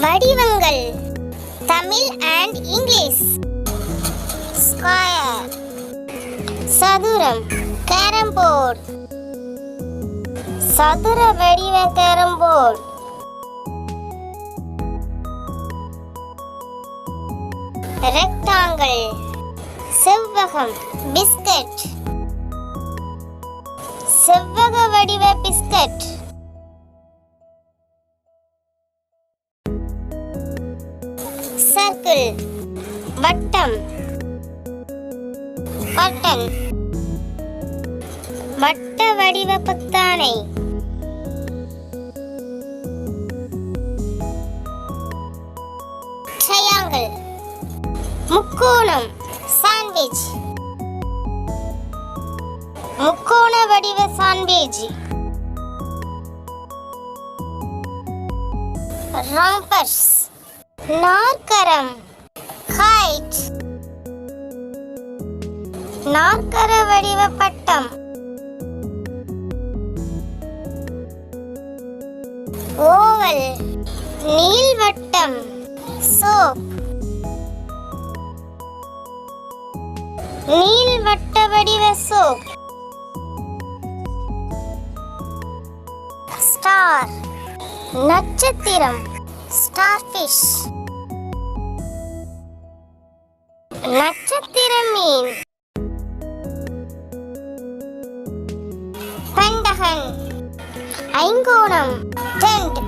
வடிவங்கள். Tamil and English. Square. சதுரம். Carrom board. சதுர வடிவ கேரம் போர்டு. ரெக்டாங்கிள். செவ்வகம். பிஸ்கட். செவ்வக வடிவ பிஸ்கட். சர்க்கிள் வட்டம். பட்டன் வட்ட வடிவ பத்தானை. ட்ரையாங்கிள் முக்கோணம். சாண்ட்விச். முக்கோண வடிவ சாண்ட்விச். ராம்பர்ஸ். நாற்கரம். ஹைட் நாற்கர வடிவ பட்டம். ஓவல். நீள்வட்டம் சோப். நீள்வட்ட வடிவ சோப். ஸ்டார் நட்சத்திரம். ஸ்டார் நட்சத்திர மீன் பெண்டகன். ஐங்கோணம். டென்ட்.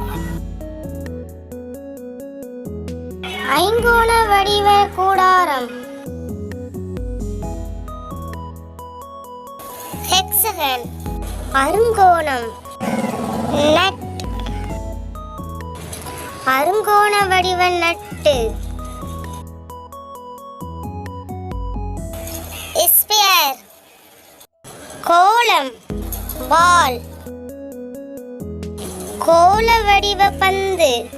ஐங்கோண வடிவ கூடாரம். ஹெக்ஸகன் அருங்கோணம். நட். அருங்கோண வடிவ நட்டு. கோலம். பால். கோல வடிவ பந்து.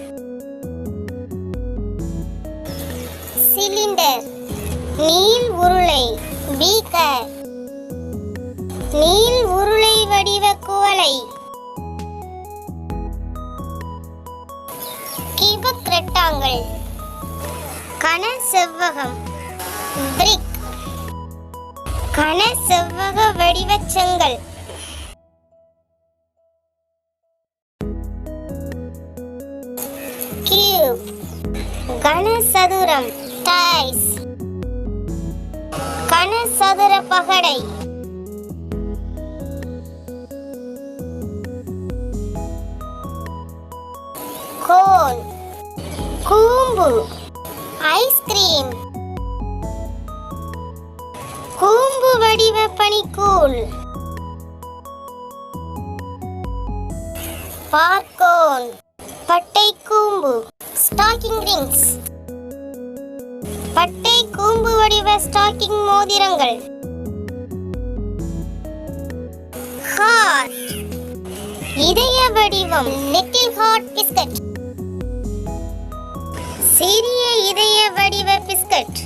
சிலிண்டர். நீல் உருளை. பீக்கர். நீள் உருளை வடிவ குவளை. கிபக் ரெக்டாங்கிள். கன செவ்வகம். பிரிக். கன செவ்வக வடிவச் செங்கல் கியூப் கனசதுரம் டைஸ் கனசதுர பகடை. கோன் கூம்பு. ஐஸ்கிரீம் வடிவ பனிக்கூழ் பார்க்கோன். பட்டை கூம்பு. ஸ்டாக்கிங் ரிங்ஸ் பட்டை கூம்பு வடிவ ஸ்டாக்கிங் மோதிரங்கள். ஹார்ட் இதய வடிவம். லிட்டில் ஹார்ட் பிஸ்கட் சிறிய இதய வடிவ பிஸ்கட்